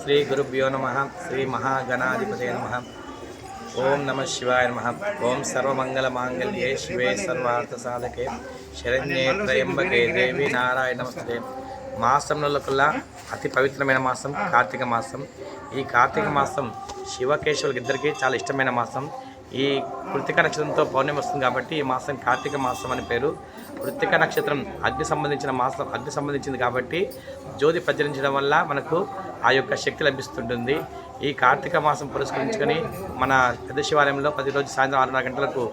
శ్రీ గురుభ్యో నమ శ్రీ మహాగణాధిపతే నమ ఓం నమ శివాయ నమ ఓం సర్వమంగళ మాంగళ్యే శివే సర్వార్థ సాధకే శరణ్యే త్రయంబకే దేవి నారాయణ నమస్తే మాసంలోకల్లా అతి పవిత్రమైన మాసం కార్తీక మాసం. ఈ కార్తీక మాసం శివకేశవులకి ఇద్దరికీ చాలా ఇష్టమైన మాసం. ఈ కృతిక నక్షత్రంతో పౌర్ణమి వస్తుంది కాబట్టి ఈ మాసం కార్తీక మాసం అని పేరు. కృతిక నక్షత్రం అగ్ని సంబంధించిన మాసం అగ్ని సంబంధించింది కాబట్టి జ్యోతి ప్రజ్వలించడం వల్ల మనకు ఆ యొక్క శక్తి లభిస్తుంటుంది. ఈ కార్తీక మాసం పురస్కరించుకొని మన పెద్ద శివాలయంలో ప్రతిరోజు సాయంత్రం ఆరున్నర గంటలకు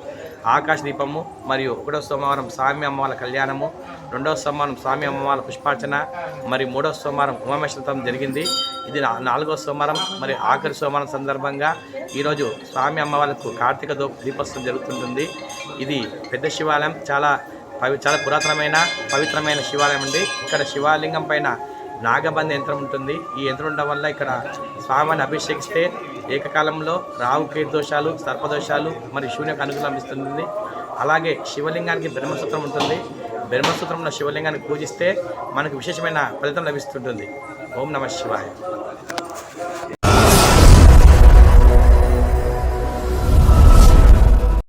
ఆకాశ దీపము మరియు ఒకటో సోమవారం స్వామి అమ్మవారి కళ్యాణము రెండవ సోమవారం స్వామి అమ్మవారి పుష్పార్చన మరి మూడవ సోమవారం ఉమామేశ్వరం జరిగింది. ఇది నా- నాలుగో సోమవారం మరి ఆఖరి సోమవారం సందర్భంగా ఈరోజు స్వామి అమ్మవారికి కార్తీక దో దీపోత్సవం జరుగుతుంటుంది. ఇది పెద్ద శివాలయం చాలా పవి చాలా పురాతనమైన పవిత్రమైన శివాలయం అండి. ఇక్కడ శివాలింగం పైన నాగబంధ యంత్రం ఉంటుంది. ఈ యంత్రం ఉండడం వల్ల ఇక్కడ స్వామిని అభిషేకిస్తే ఏకకాలంలో రావు కీర్దోషాలు దోషాలు సర్పదోషాలు మరి శూన్యకు అనుకూలం ఇస్తుంది అలాగే శివలింగానికి బ్రహ్మసూత్రం ఉంటుంది. బ్రహ్మసూత్రంలో శివలింగాన్ని పూజిస్తే మనకు విశేషమైన ఫలితం లభిస్తుంటుంది. ఓం నమ శివాయ.